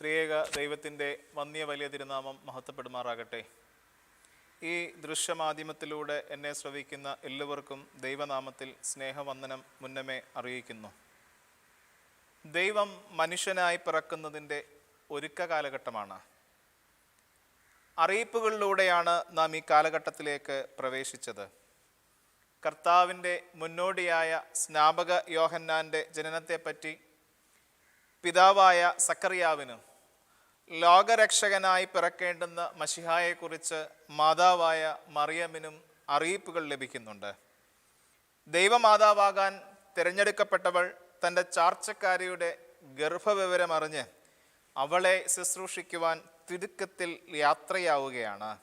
ത്രിയേക ദൈവത്തിന്റെ വന്നിയ വലിയ തിരുനാമം മഹത്വപ്പെടുമാറാകട്ടെ. ഈ ദൃശ്യമാധ്യമത്തിലൂടെ എന്നെ ശ്രവിക്കുന്ന എല്ലാവർക്കും ദൈവനാമത്തിൽ സ്നേഹവന്ദനം മുന്നമേ അറിയിക്കുന്നു. ദൈവം മനുഷ്യനായി പിറക്കുന്നതിന്റെ ഒരുക്ക കാലഘട്ടമാണ്. അറിയിപ്പുകളിലൂടെയാണ് നാം ഈ കാലഘട്ടത്തിലേക്ക് പ്രവേശിച്ചത്. കർത്താവിന്റെ മുന്നോടിയായ സ്നാപക യോഹന്നാന്റെ ജനനത്തെപ്പറ്റി പിതാവായ സക്കറിയാവിന് ലോകരക്ഷകനായി പിറക്കേണ്ടുന്ന മഷിഹായെക്കുറിച്ച് മാതാവായ മറിയമിനും അറിയിപ്പുകൾ ലഭിക്കുന്നുണ്ട്. ദൈവമാതാവാകാൻ തിരഞ്ഞെടുക്കപ്പെട്ടവൾ തന്റെ ചാർച്ചക്കാരിയുടെ ഗർഭവിവരമറിഞ്ഞ് അവളെ ശുശ്രൂഷിക്കുവാൻ തിടുക്കത്തിൽ യാത്രയാവുകയാണ്.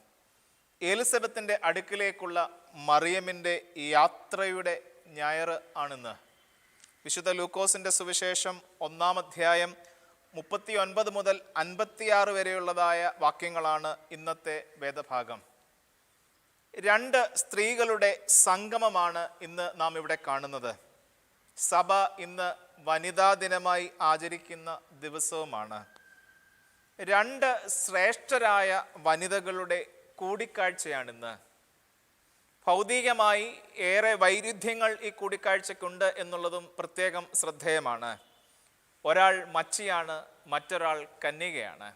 എലിസബത്തിന്റെ അടുക്കിലേക്കുള്ള മറിയമിന്റെ യാത്രയുടെ ഞായർ ആണെന്ന്. വിശുദ്ധ ലൂക്കോസിന്റെ സുവിശേഷം ഒന്നാം അധ്യായം മുപ്പത്തി ഒൻപത് മുതൽ അൻപത്തിയാറ് വരെയുള്ളതായ വാക്യങ്ങളാണ് ഇന്നത്തെ വേദഭാഗം. രണ്ട് സ്ത്രീകളുടെ സംഗമമാണ് ഇന്ന് നാം ഇവിടെ കാണുന്നത്. സഭ ഇന്ന് വനിതാ ദിനമായി ആചരിക്കുന്ന ദിവസവുമാണ്. രണ്ട് ശ്രേഷ്ഠരായ വനിതകളുടെ കൂടിക്കാഴ്ചയാണിന്ന്. ഭൗതികമായി ഏറെ വൈരുദ്ധ്യങ്ങൾ ഈ കൂടിക്കാഴ്ചയ്ക്കുണ്ട് എന്നുള്ളതും പ്രത്യേകം ശ്രദ്ധേയമാണ്. ഒരാൾ മച്ചിയാണ് മറ്റൊരാൾ കന്യകയാണ്.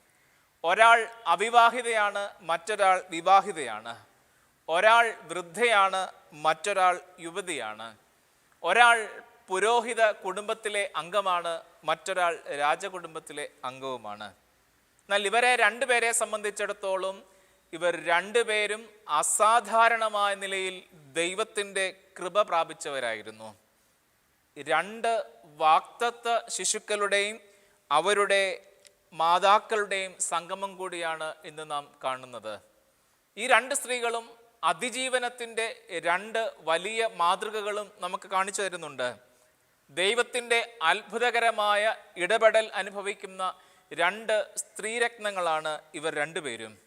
ഒരാൾ അവിവാഹിതയാണ് മറ്റൊരാൾ വിവാഹിതയാണ്. ഒരാൾ വൃദ്ധയാണ് മറ്റൊരാൾ യുവതിയാണ്. ഒരാൾ പുരോഹിത കുടുംബത്തിലെ അംഗമാണ് മറ്റൊരാൾ രാജകുടുംബത്തിലെ അംഗവുമാണ്. എന്നാൽ ഇവരെ രണ്ടുപേരെ സംബന്ധിച്ചിടത്തോളം ഇവർ രണ്ടുപേരും അസാധാരണമായ നിലയിൽ ദൈവത്തിന്റെ കൃപ പ്രാപിച്ചവരായിരുന്നു. രണ്ട് വാക്തത്വ ശിശുക്കളുടെയും അവരുടെ മാതാക്കളുടെയും സംഗമം കൂടിയാണ് ഇന്ന് നാം കാണുന്നത്. ഈ രണ്ട് സ്ത്രീകളും അതിജീവനത്തിന്റെ രണ്ട് വലിയ മാതൃകകളും നമുക്ക് കാണിച്ചു തരുന്നുണ്ട്. ദൈവത്തിന്റെ അത്ഭുതകരമായ ഇടപെടൽ അനുഭവിക്കുന്ന രണ്ട് സ്ത്രീരത്നങ്ങളാണ് ഇവർ രണ്ടുപേരും.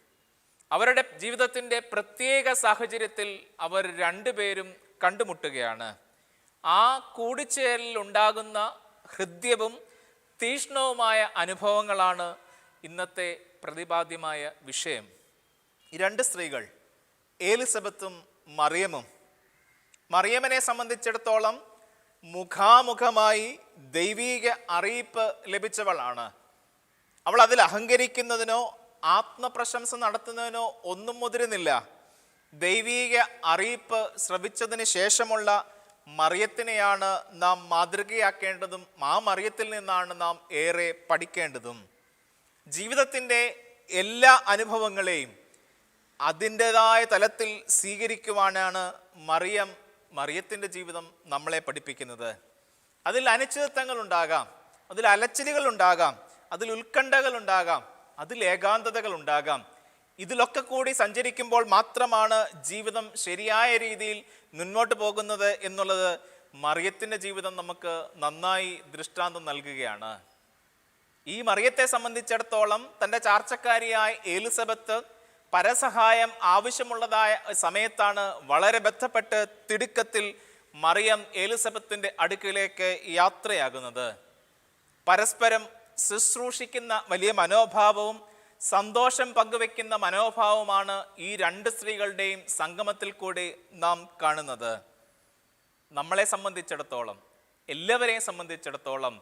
അവരുടെ ജീവിതത്തിന്റെ പ്രത്യേക സാഹചര്യത്തിൽ അവർ രണ്ടുപേരും കണ്ടുമുട്ടുകയാണ്. ആ കൂടിച്ചേരലിൽ ഉണ്ടാകുന്ന ഹൃദ്യവും തീഷ്ണവുമായ അനുഭവങ്ങളാണ് ഇന്നത്തെ പ്രതിപാദ്യമായ വിഷയം. രണ്ട് സ്ത്രീകൾ ഏലിസബത്തും മറിയമും മറിയമ്മനെ സംബന്ധിച്ചിടത്തോളം മുഖാമുഖമായി ദൈവീക അറിയിപ്പ് ലഭിച്ചവളാണ്. അവൾ അതിൽ അഹങ്കരിക്കുന്നതിനോ ആത്മപ്രശംസ നടത്തുന്നതിനോ ഒന്നും മുതിരുന്നില്ല. ദൈവീക അറിയിപ്പ് ശ്രവിച്ചതിന് ശേഷമുള്ള മറിയത്തിനെയാണ് നാം മാതൃകയാക്കേണ്ടതും ആ മറിയത്തിൽ നിന്നാണ് നാം ഏറെ പഠിക്കേണ്ടതും. ജീവിതത്തിന്റെ എല്ലാ അനുഭവങ്ങളെയും അതിന്റെതായ തലത്തിൽ സ്വീകരിക്കുവാനാണ് മറിയം മറിയത്തിന്റെ ജീവിതം നമ്മളെ പഠിപ്പിക്കുന്നത്. അതിൽ അനിശ്ചിതത്വങ്ങൾ ഉണ്ടാകാം അതിൽ അലച്ചിലുകൾ ഉണ്ടാകാം അതിൽ ഉത്കണ്ഠകൾ ഉണ്ടാകാം അതിൽ ഏകാന്തതകൾ ഉണ്ടാകാം. ഇതിലൊക്കെ കൂടി സഞ്ചരിക്കുമ്പോൾ മാത്രമാണ് ജീവിതം ശരിയായ രീതിയിൽ മുന്നോട്ട് പോകുന്നത് എന്നുള്ളത് മറിയത്തിന്റെ ജീവിതം നമുക്ക് നന്നായി ദൃഷ്ടാന്തം നൽകുകയാണ്. ഈ മറിയത്തെ സംബന്ധിച്ചിടത്തോളം തന്റെ ചാർച്ചക്കാരിയായ എലിസബത്ത് പരസഹായം ആവശ്യമുള്ളതായ സമയത്താണ് വളരെ ബന്ധപ്പെട്ട് തിടുക്കത്തിൽ മറിയം എലിസബത്തിന്റെ അടുക്കിലേക്ക് യാത്രയാകുന്നത്. പരസ്പരം ശുശ്രൂഷിക്കുന്ന വലിയ മനോഭാവവും സന്തോഷം പങ്കുവെക്കുന്ന മനോഭാവമാണ് ഈ രണ്ട് സ്ത്രീകളുടെയും സംഗമത്തിൽ കൂടി നാം കാണുന്നത്. നമ്മളെ സംബന്ധിച്ചിടത്തോളം എല്ലാവരെയും സംബന്ധിച്ചിടത്തോളം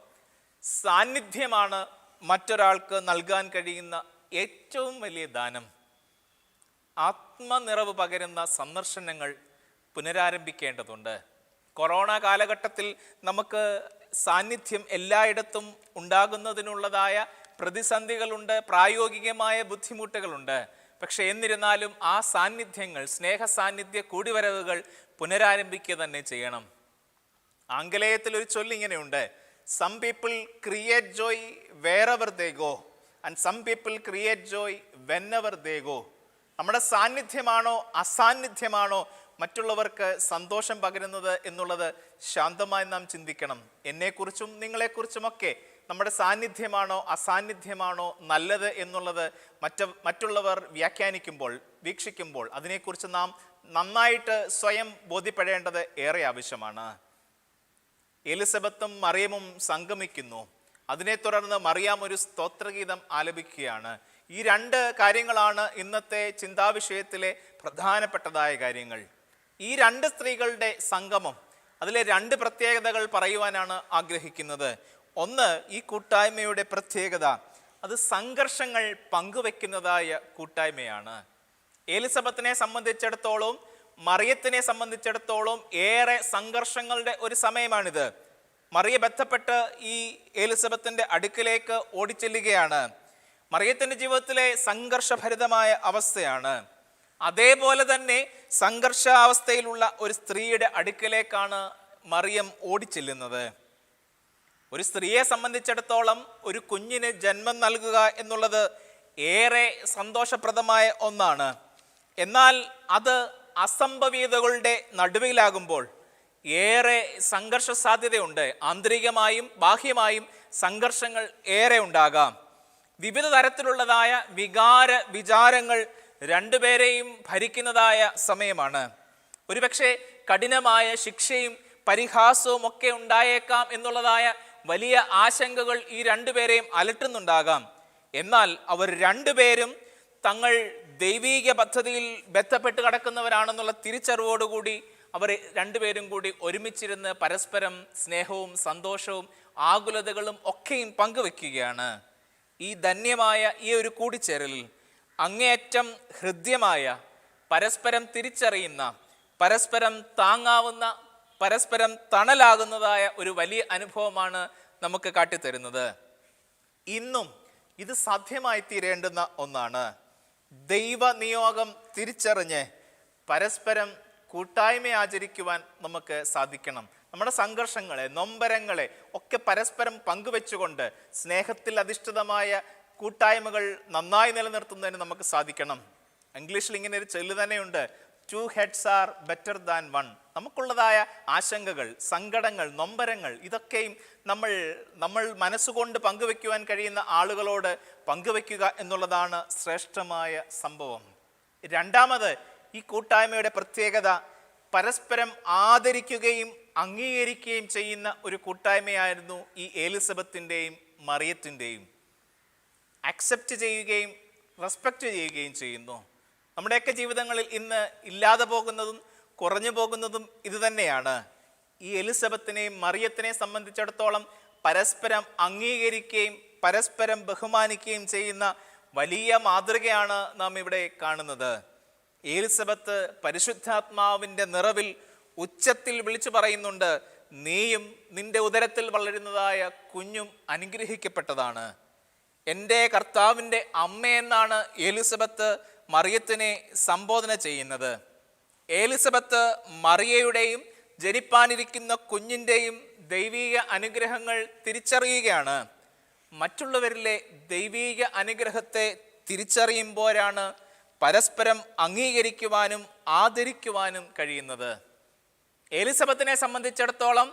സാന്നിധ്യമാണ് മറ്റൊരാൾക്ക് നൽകാൻ കഴിയുന്ന ഏറ്റവും വലിയ ദാനം. ആത്മനിറവ് പകരുന്ന സന്ദർശനങ്ങൾ പുനരാരംഭിക്കേണ്ടതുണ്ട്. കൊറോണ കാലഘട്ടത്തിൽ നമുക്ക് സാന്നിധ്യം എല്ലായിടത്തും ഉണ്ടാകുന്നതിനുള്ളതായ പ്രതിസന്ധികളുണ്ട് പ്രായോഗികമായ ബുദ്ധിമുട്ടുകളുണ്ട്. പക്ഷെ എന്നിരുന്നാലും ആ സാന്നിധ്യങ്ങൾ സ്നേഹ സാന്നിധ്യ കൂടിവരവുകൾ പുനരാരംഭിക്കുക തന്നെ ചെയ്യണം. ആംഗലേയത്തിൽ ഒരു ചൊല്ലിങ്ങനെയുണ്ട് some people create joy wherever they go and some people create joy whenever they go നമ്മുടെ സാന്നിധ്യമാണോ അസാന്നിധ്യമാണോ മറ്റുള്ളവർക്ക് സന്തോഷം പകരുന്നത് എന്നുള്ളത് ശാന്തമായി നാം ചിന്തിക്കണം. എന്നെക്കുറിച്ചും നിങ്ങളെക്കുറിച്ചുമൊക്കെ നമ്മുടെ സാന്നിധ്യമാണോ അസാന്നിധ്യമാണോ നല്ലത് എന്നുള്ളത് മറ്റ മറ്റുള്ളവർ വ്യാഖ്യാനിക്കുമ്പോൾ വീക്ഷിക്കുമ്പോൾ അതിനെക്കുറിച്ച് നാം നന്നായിട്ട് സ്വയം ബോധ്യപ്പെടേണ്ടത് ഏറെ ആവശ്യമാണ്. എലിസബത്തും മറിയമും സംഗമിക്കുന്നു. അതിനെ തുടർന്ന് മറിയാം ഒരു സ്തോത്രഗീതം ആലപിക്കുകയാണ്. ഈ രണ്ട് കാര്യങ്ങളാണ് ഇന്നത്തെ ചിന്താവിഷയത്തിലെ പ്രധാനപ്പെട്ടതായ കാര്യങ്ങൾ. ഈ രണ്ട് സ്ത്രീകളുടെ സംഗമം അതിലെ രണ്ട് പ്രത്യേകതകൾ പറയുവാനാണ് ആഗ്രഹിക്കുന്നത്. ഒന്ന് ഈ കൂട്ടായ്മയുടെ പ്രത്യേകത. അത് സംഘർഷങ്ങൾ പങ്കുവെക്കുന്നതായ കൂട്ടായ്മയാണ്. എലിസബത്തിനെ സംബന്ധിച്ചിടത്തോളം മറിയത്തിനെ സംബന്ധിച്ചിടത്തോളം ഏറെ സംഘർഷങ്ങളുടെ ഒരു സമയമാണിത്. മറിയ ബന്ധപ്പെട്ട് ഈ എലിസബത്തിന്റെ അടുക്കിലേക്ക് ഓടിച്ചെല്ലുകയാണ്. മറിയത്തിന്റെ ജീവിതത്തിലെ സംഘർഷഭരിതമായ അവസ്ഥയാണ്. അതേപോലെ തന്നെ സംഘർഷാവസ്ഥയിലുള്ള ഒരു സ്ത്രീയുടെ അടുക്കിലേക്കാണ് മറിയം ഓടിച്ചെല്ലുന്നത്. ഒരു സ്ത്രീയെ സംബന്ധിച്ചിടത്തോളം ഒരു കുഞ്ഞിന് ജന്മം നൽകുക എന്നുള്ളത് ഏറെ സന്തോഷപ്രദമായ ഒന്നാണ്. എന്നാൽ അത് അസംഭവീതകളുടെ നടുവിലാകുമ്പോൾ ഏറെ സംഘർഷ സാധ്യതയുണ്ട് ആന്തരികമായും ബാഹ്യമായും സംഘർഷങ്ങൾ ഏറെ ഉണ്ടാകാം. വിവിധ തരത്തിലുള്ളതായ വികാര വിചാരങ്ങൾ രണ്ടുപേരെയും ഭരിക്കുന്നതായ സമയമാണ്. ഒരുപക്ഷെ കഠിനമായ ശിക്ഷയും പരിഹാസവും ഒക്കെ ഉണ്ടായേക്കാം എന്നുള്ളതായ വലിയ ആശങ്കകൾ ഈ രണ്ടുപേരെയും അലട്ടുന്നുണ്ടാകാം. എന്നാൽ അവർ രണ്ടുപേരും തങ്ങൾ ദൈവീക പദ്ധതിയിൽ ബന്ധപ്പെട്ട് കിടക്കുന്നവരാണെന്നുള്ള തിരിച്ചറിവോടുകൂടി അവർ രണ്ടുപേരും കൂടി ഒരുമിച്ചിരുന്ന് പരസ്പരം സ്നേഹവും സന്തോഷവും ആകുലതകളും ഒക്കെയും പങ്കുവെക്കുകയാണ്. ഈ ധന്യമായ ഈ ഒരു കൂടിച്ചേരലിൽ അങ്ങേയറ്റം ഹൃദ്യമായ പരസ്പരം തിരിച്ചറിയുന്ന പരസ്പരം താങ്ങാവുന്ന പരസ്പരം തണലാകുന്നതായ ഒരു വലിയ അനുഭവമാണ് നമുക്ക് കാട്ടിത്തരുന്നത്. ഇന്നും ഇത് സാധ്യമായി തീരേണ്ടുന്ന ഒന്നാണ്. ദൈവ നിയോഗം തിരിച്ചറിഞ്ഞ് പരസ്പരം കൂട്ടായ്മ ആചരിക്കുവാൻ നമുക്ക് സാധിക്കണം. നമ്മുടെ സംഘർഷങ്ങളെ നൊമ്പരങ്ങളെ ഒക്കെ പരസ്പരം പങ്കുവെച്ചുകൊണ്ട് സ്നേഹത്തിൽ അധിഷ്ഠിതമായ കൂട്ടായ്മകൾ നന്നായി നിലനിർത്തുന്നതിന് നമുക്ക് സാധിക്കണം. ഇംഗ്ലീഷിൽ ഇങ്ങനെ ഒരു ചെല്ലു തന്നെയുണ്ട്. Two heads are better than one നമുക്കുള്ളതായ ആശങ്കകൾ സങ്കടങ്ങൾ നൊമ്പരങ്ങൾ ഇതൊക്കെയും നമ്മൾ നമ്മൾ മനസ്സുകൊണ്ട് പങ്കുവെക്കുവാൻ കഴിയുന്ന ആളുകളോട് പങ്കുവെക്കുക എന്നുള്ളതാണ് ശ്രേഷ്ഠമായ സംഭവം. രണ്ടാമത് ഈ കൂട്ടായ്മയുടെ പ്രത്യേകത പരസ്പരം ആദരിക്കുകയും അംഗീകരിക്കുകയും ചെയ്യുന്ന ഒരു കൂട്ടായ്മയായിരുന്നു ഈ എലിസബത്തിന്റെയും മറിയത്തിന്റെയും. അക്സെപ്റ്റ് ചെയ്യുകയും റെസ്പെക്റ്റ് ചെയ്യുകയും ചെയ്യുന്നു. നമ്മുടെയൊക്കെ ജീവിതങ്ങളിൽ ഇന്ന് ഇല്ലാതെ പോകുന്നതും കുറഞ്ഞു പോകുന്നതും ഇതുതന്നെയാണ് ഈ എലിസബത്തിനെയും മറിയത്തിനെയും സംബന്ധിച്ചിടത്തോളം പരസ്പരം അംഗീകരിക്കുകയും പരസ്പരം ബഹുമാനിക്കുകയും ചെയ്യുന്ന വലിയ മാതൃകയാണ് നാം ഇവിടെ കാണുന്നത്. എലിസബത്ത് പരിശുദ്ധാത്മാവിന്റെ നിറവിൽ ഉച്ചത്തിൽ വിളിച്ചു പറയുന്നുണ്ട് നീയും നിന്റെ ഉദരത്തിൽ വളരുന്നതായ കുഞ്ഞും അനുഗ്രഹിക്കപ്പെട്ടതാണ്. എന്റെ കർത്താവിന്റെ അമ്മയെന്നാണ് എലിസബത്ത് മറിയത്തിനെ സംബോധന ചെയ്യുന്നത്. എലിസബത്ത് മറിയയുടെയും ജനിപ്പാനിരിക്കുന്ന കുഞ്ഞിന്റെയും ദൈവീക അനുഗ്രഹങ്ങൾ തിരിച്ചറിയുകയാണ്. മറ്റുള്ളവരിലെ ദൈവീക അനുഗ്രഹത്തെ തിരിച്ചറിയുമ്പോഴാണ് പരസ്പരം അംഗീകരിക്കുവാനും ആദരിക്കുവാനും കഴിയുന്നത്. എലിസബത്തിനെ സംബന്ധിച്ചിടത്തോളം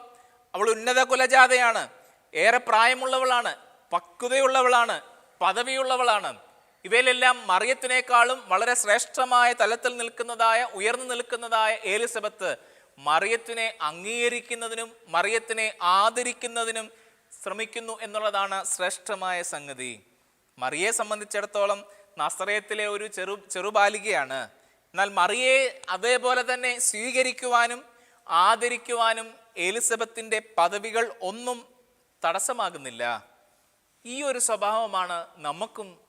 അവൾ ഉന്നത കുലജാതയാണ്. ഏറെ പ്രായമുള്ളവളാണ് പക്വതയുള്ളവളാണ് പദവിയുള്ളവളാണ്. ഇവയിലെല്ലാം മറിയത്തിനേക്കാളും വളരെ ശ്രേഷ്ഠമായ തലത്തിൽ നിൽക്കുന്നതായ ഉയർന്നു നിൽക്കുന്നതായ ഏലിസബത്ത് മറിയത്തിനെ അംഗീകരിക്കുന്നതിനും മറിയത്തിനെ ആദരിക്കുന്നതിനും ശ്രമിക്കുന്നു എന്നുള്ളതാണ് ശ്രേഷ്ഠമായ സംഗതി. മറിയെ സംബന്ധിച്ചിടത്തോളം നസ്രയത്തിലെ ഒരു ചെറു ചെറുബാലികയാണ്. എന്നാൽ മറിയെ അതേപോലെ തന്നെ സ്വീകരിക്കുവാനും ആദരിക്കുവാനും എലിസബത്തിന്റെ പദവികൾ ഒന്നും തടസ്സമാകുന്നില്ല. ഈ ഒരു സ്വഭാവമാണ് നമുക്കും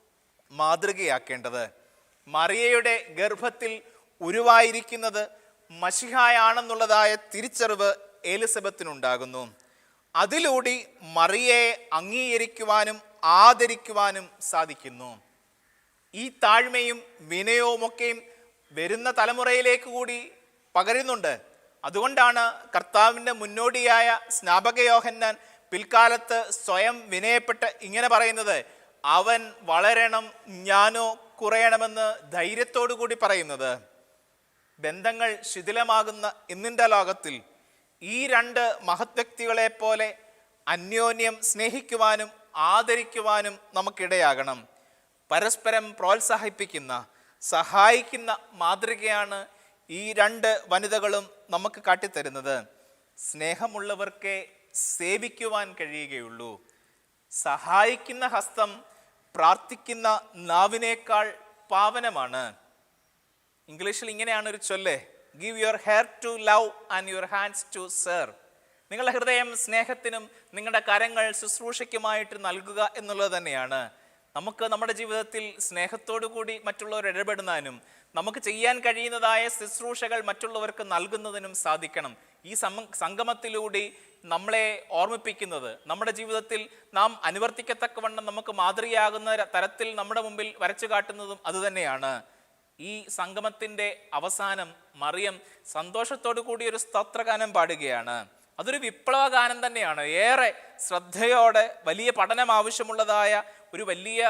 മാതൃകയാക്കേണ്ടത്. മറിയയുടെ ഗർഭത്തിൽ ഉരുവായിരിക്കുന്നത് മഷിഹായാണെന്നുള്ളതായ തിരിച്ചറിവ് എലിസബത്തിനുണ്ടാകുന്നു. അതിലൂടെ മറിയയെ അംഗീകരിക്കുവാനും ആദരിക്കുവാനും സാധിക്കുന്നു. ഈ താഴ്മയും വിനയവുമൊക്കെയും വരുന്ന തലമുറയിലേക്ക് കൂടി പകരുന്നുണ്ട്. അതുകൊണ്ടാണ് കർത്താവിന്റെ മുന്നോടിയായ സ്നാപകയോഹന്നാൻ പിൽക്കാലത്ത് സ്വയം വിനയപ്പെട്ട് ഇങ്ങനെ പറയുന്നത്. അവൻ വളരണം ഞാനോ കുറയണമെന്ന് ധൈര്യത്തോടു കൂടി പറയുന്നത്. ബന്ധങ്ങൾ ശിഥിലമാകുന്ന ഇന്നിന്റെ ലോകത്തിൽ ഈ രണ്ട് മഹത് വ്യക്തികളെ പോലെ അന്യോന്യം സ്നേഹിക്കുവാനും ആദരിക്കുവാനും നമുക്കിടയാകണം. പരസ്പരം പ്രോത്സാഹിപ്പിക്കുന്ന സഹായിക്കുന്ന മാതൃകയാണ് ഈ രണ്ട് വനിതകളും നമുക്ക് കാട്ടിത്തരുന്നത്. സ്നേഹമുള്ളവർക്കേ സേവിക്കുവാൻ കഴിയുകയുള്ളൂ. സഹായിക്കുന്ന ഹസ്തം പ്രാർത്ഥിക്കുന്ന നാവിനേക്കാൾ പാവനമാണ്. ഇംഗ്ലീഷിൽ ഇങ്ങനെയാണ് ഒരു ചൊല്ല്. Give your heart to love and your hands to serve നിങ്ങളുടെ ഹൃദയം സ്നേഹത്തിനും നിങ്ങളുടെ കരങ്ങൾ ശുശ്രൂഷയ്ക്കുമായിട്ട് നൽകുക എന്നുള്ളത് തന്നെയാണ്. നമുക്ക് നമ്മുടെ ജീവിതത്തിൽ സ്നേഹത്തോടു കൂടി മറ്റുള്ളവർ ഇടപെടുന്നതിനും നമുക്ക് ചെയ്യാൻ കഴിയുന്നതായ ശുശ്രൂഷകൾ മറ്റുള്ളവർക്ക് നൽകുന്നതിനും സാധിക്കണം. ഈ സംഗമത്തിലൂടെ നമ്മളെ ഓർമ്മിപ്പിക്കുന്നത് നമ്മുടെ ജീവിതത്തിൽ നാം അനുവർത്തിക്കത്തക്കവണ്ണം നമുക്ക് മാതൃയാകുന്ന തരത്തിൽ നമ്മുടെ മുമ്പിൽ വരച്ചു കാട്ടുന്നതും അതുതന്നെയാണ്. ഈ സംഗമത്തിന്റെ അവസാനം മറിയം സന്തോഷത്തോടു കൂടി ഒരു സ്തോത്രഗാനം പാടുകയാണ്. അതൊരു വിപ്ലവ ഗാനം തന്നെയാണ്. ഏറെ ശ്രദ്ധയോടെ വലിയ പഠനം ആവശ്യമുള്ളതായ ഒരു വലിയ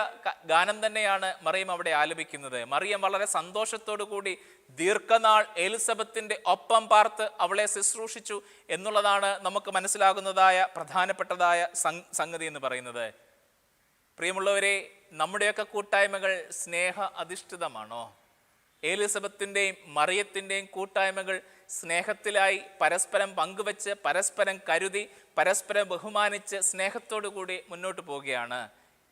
ഗാനം തന്നെയാണ് മറിയം അവിടെ ആലപിക്കുന്നത്. മറിയം വളരെ സന്തോഷത്തോടു കൂടി ദീർഘനാൾ എലിസബത്തിന്റെ ഒപ്പം പാർത്ത് അവളെ ശുശ്രൂഷിച്ചു എന്നുള്ളതാണ് നമുക്ക് മനസ്സിലാകുന്നതായ പ്രധാനപ്പെട്ടതായ സംഗതി എന്ന് പറയുന്നത്. പ്രിയമുള്ളവരെ നമ്മുടെയൊക്കെ കൂട്ടായ്മകൾ സ്നേഹ അധിഷ്ഠിതമാണോ? എലിസബത്തിന്റെയും മറിയത്തിന്റെയും കൂട്ടായ്മകൾ സ്നേഹത്തിലായി പരസ്പരം പങ്കുവച്ച് പരസ്പരം കരുതി പരസ്പരം ബഹുമാനിച്ച് സ്നേഹത്തോടു കൂടി മുന്നോട്ട് പോവുകയാണ്.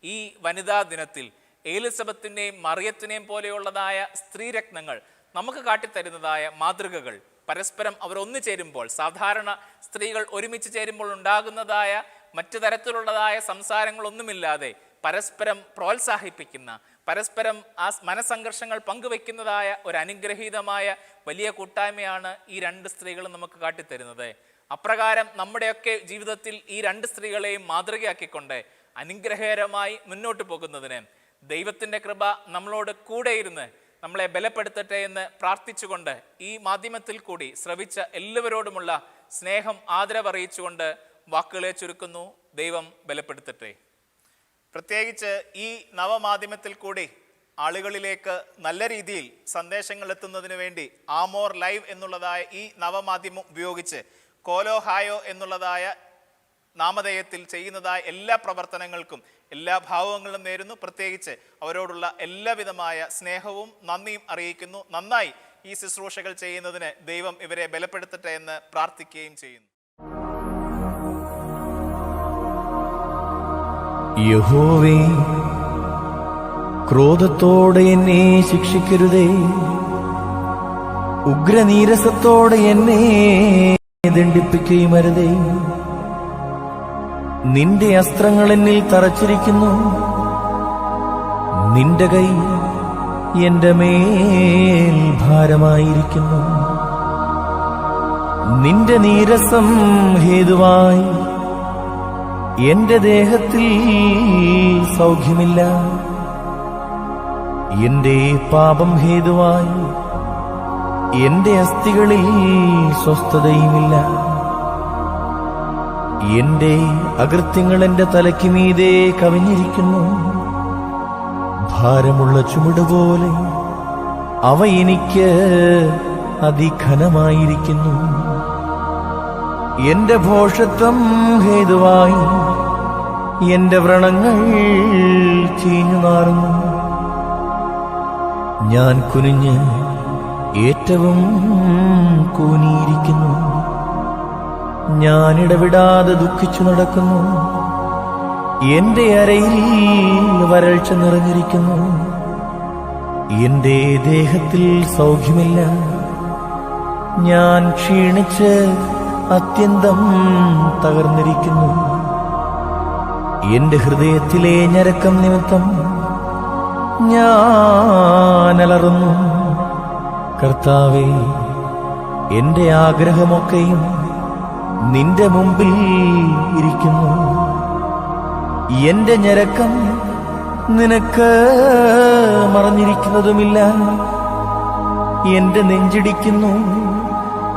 ഈ വനിതാ ദിനത്തിൽ ഏലിസബത്തിന്റെയും മറിയത്തിനെയും പോലെയുള്ളതായ സ്ത്രീരത്നങ്ങൾ നമുക്ക് കാട്ടിത്തരുന്നതായ മാതൃകകൾ പരസ്പരം അവർ ഒന്നു ചേരുമ്പോൾ സാധാരണ സ്ത്രീകൾ ഒരുമിച്ച് ചേരുമ്പോൾ ഉണ്ടാകുന്നതായ മറ്റു തരത്തിലുള്ളതായ സംസാരങ്ങളൊന്നുമില്ലാതെ പരസ്പരം പ്രോത്സാഹിപ്പിക്കുന്ന പരസ്പരം ആ മനസംഘർഷങ്ങൾ പങ്കുവെക്കുന്നതായ ഒരു അനുഗ്രഹീതമായ വലിയ കൂട്ടായ്മയാണ് ഈ രണ്ട് സ്ത്രീകളും നമുക്ക് കാട്ടിത്തരുന്നത്. അപ്രകാരം നമ്മുടെയൊക്കെ ജീവിതത്തിൽ ഈ രണ്ട് സ്ത്രീകളെയും മാതൃകയാക്കിക്കൊണ്ട് അനുഗ്രഹകരമായി മുന്നോട്ട് പോകുന്നതിന് ദൈവത്തിന്റെ കൃപ നമ്മളോട് കൂടെയിരുന്ന് നമ്മളെ ബലപ്പെടുത്തട്ടെ എന്ന് പ്രാർത്ഥിച്ചുകൊണ്ട് ഈ മാധ്യമത്തിൽ കൂടി ശ്രവിച്ച എല്ലാവരോടുമുള്ള സ്നേഹം ആദരവറിയിച്ചുകൊണ്ട് വാക്കുകളെ ചുരുക്കുന്നു. ദൈവം ബലപ്പെടുത്തട്ടെ. പ്രത്യേകിച്ച് ഈ നവമാധ്യമത്തിൽ കൂടി ആളുകളിലേക്ക് നല്ല രീതിയിൽ സന്ദേശങ്ങൾ എത്തുന്നതിന് വേണ്ടി ആമോർ ലൈവ് എന്നുള്ളതായ ഈ നവമാധ്യമം ഉപയോഗിച്ച് കോലോ ഹായോ എന്നുള്ളതായ നാമധേയത്തിൽ ചെയ്യുന്നതായ എല്ലാ പ്രവർത്തനങ്ങൾക്കും എല്ലാ ഭാവങ്ങളും നേരുന്നു. പ്രത്യേകിച്ച് അവരോടുള്ള എല്ലാവിധമായ സ്നേഹവും നന്ദിയും അറിയിക്കുന്നു. നന്നായി ഈ ശുശ്രൂഷകൾ ചെയ്യുന്നതിന് ദൈവം ഇവരെ ബലപ്പെടുത്തട്ടെ എന്ന് പ്രാർത്ഥിക്കുകയും ചെയ്യുന്നു. യഹോവേ ക്രോധത്തോടെ എന്നെ ശിക്ഷിക്കരുതേ. ഉഗ്രനീരസത്തോടെ എന്നെ ദണ്ഡിപ്പിക്കുകയും അരുതേ. നിന്റെ അസ്ത്രങ്ങൾ എന്നിൽ തറച്ചിരിക്കുന്നു. നിന്റെ കൈ എന്റെ മേൽ ഭാരമായിരിക്കുന്നു. നിന്റെ നീരസം ഹേതുവായി എന്റെ ദേഹത്തിൽ സൗഖ്യമില്ല. എന്റെ പാപം ഹേതുവായി എന്റെ അസ്ഥികളിൽ സ്വസ്ഥതയുമില്ല. എന്റെ അകൃത്യങ്ങൾ എന്റെ തലയ്ക്ക് മീതെ കവിഞ്ഞിരിക്കുന്നു. ഭാരമുള്ള ചുമട് പോലെ അവ എനിക്ക് അതിഘനമായിരിക്കുന്നു. എന്റെ ഭോഷത്വം ഹേതുവായി എന്റെ വ്രണങ്ങൾ ചീഞ്ഞു നാറുന്നു. ഞാൻ കുനിഞ്ഞ് ഏറ്റവും കൂനിയിരിക്കുന്നു. ഞാൻ ഇടവിടാതെ ദുഃഖിച്ചു നടക്കുന്നു. എന്റെ അരയിൽ വരൾച്ച നിറഞ്ഞിരിക്കുന്നു. എന്റെ ദേഹത്തിൽ സൗഖ്യമില്ല. ഞാൻ ക്ഷീണിച്ച് അത്യന്തം തകർന്നിരിക്കുന്നു. എന്റെ ഹൃദയത്തിലെ ഞരക്കം നിമിത്തം ഞാനലറുന്നു. കർത്താവേ എന്റെ ആഗ്രഹമൊക്കെയും നിന്റെ മുമ്പിൽ ഇരിക്കുന്നു. എന്റെ ഞരക്കം നിനക്ക് മറഞ്ഞിരിക്കുന്നതുമില്ല. എന്റെ നെഞ്ചിടിക്കുന്നു.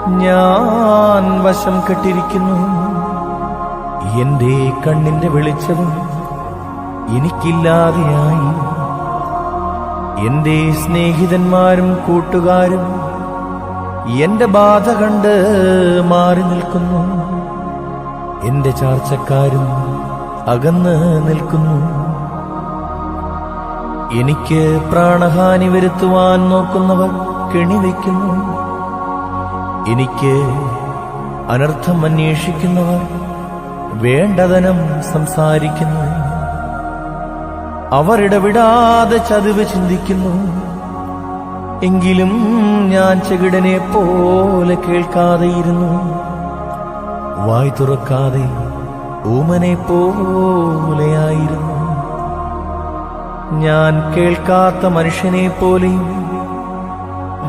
ഞാൻ വശം കെട്ടിരിക്കുന്നു. എന്റെ കണ്ണിന്റെ വെളിച്ചവും എനിക്കില്ലാതെയായി. എന്റെ സ്നേഹിതന്മാരും കൂട്ടുകാരും എന്റെ ബാധ കണ്ട് മാറി നിൽക്കുന്നു. എന്റെ ചാർച്ചക്കാരും അകന്ന് നിൽക്കുന്നു. എനിക്ക് പ്രാണഹാനി വരുത്തുവാൻ നോക്കുന്നവർ കെണിവെക്കുന്നു എനിക്ക് അനർത്ഥം അന്വേഷിക്കുന്നവർ വേണ്ടതനം സംസാരിക്കുന്നു. അവരിടവിടാതെ ചതിവ് ചിന്തിക്കുന്നു. എങ്കിലും ഞാൻ ചെകിടനെ പോലെ കേൾക്കാതെയിരുന്നു. വായി തുറക്കാതെ ഊമനെ പോലെയായിരുന്നു. ഞാൻ കേൾക്കാത്ത മനുഷ്യനെ പോലെയും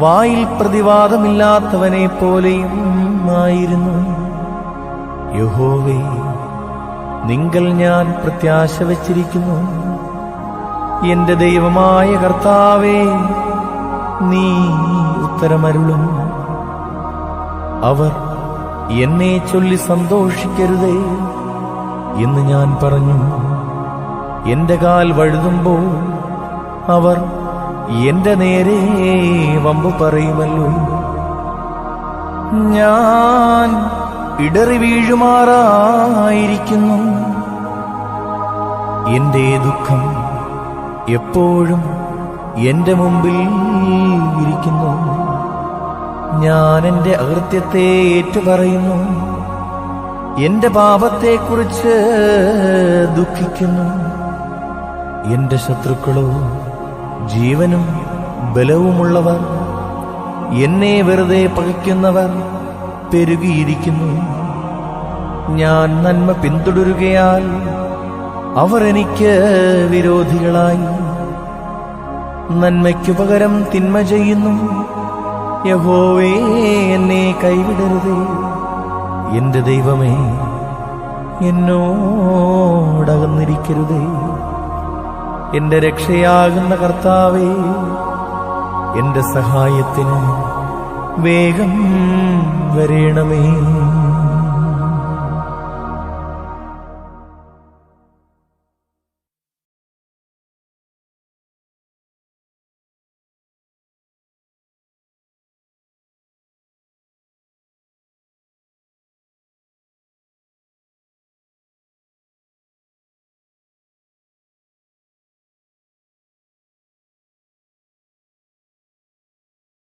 വായിൽ പ്രതിവാദമില്ലാത്തവനെ പോലെയും ആയിരുന്നു. യഹോവേ നിങ്ങൾ ഞാൻ പ്രത്യാശ വച്ചിരിക്കുന്നു. എന്റെ ദൈവമായ കർത്താവേ നീ ഉത്തരമരുളും. അവർ എന്നെ ചൊല്ലി സന്തോഷിക്കരുതേ എന്ന് ഞാൻ പറഞ്ഞു. എന്റെ കാൽ വഴുതുമ്പോൾ അവർ എന്റെ നേരെ വമ്പ് പറയുമല്ലോ. ഞാൻ ഇടറി വീഴുമാറായിരിക്കുന്നു. എന്റെ ദുഃഖം എപ്പോഴും എന്റെ മുമ്പിൽ ഇരിക്കുന്നു. ഞാൻ എന്റെ അകൃത്യത്തെ ഏറ്റുപറയുന്നു. എന്റെ പാപത്തെക്കുറിച്ച് ദുഃഖിക്കുന്നു. എന്റെ ശത്രുക്കളോ ജീവനും ബലവുമുള്ളവർ എന്നെ വെറുതെ പകയ്ക്കുന്നവർ പെരുകിയിരിക്കുന്നു. ഞാൻ നന്മ പിന്തുടരുകയാൽ അവർ എനിക്ക് വിരോധികളായി. നന്മയ്ക്കു പകരം തിന്മ ചെയ്യുന്നു. യഹോവേ എന്നെ കൈവിടരുത്. എന്റെ ദൈവമേ എന്നോടകന്നിരിക്കരുതേ എന്റെ രക്ഷയാകുന്ന കർത്താവേ എന്റെ സഹായത്തിന് വേഗം വരേണമേ.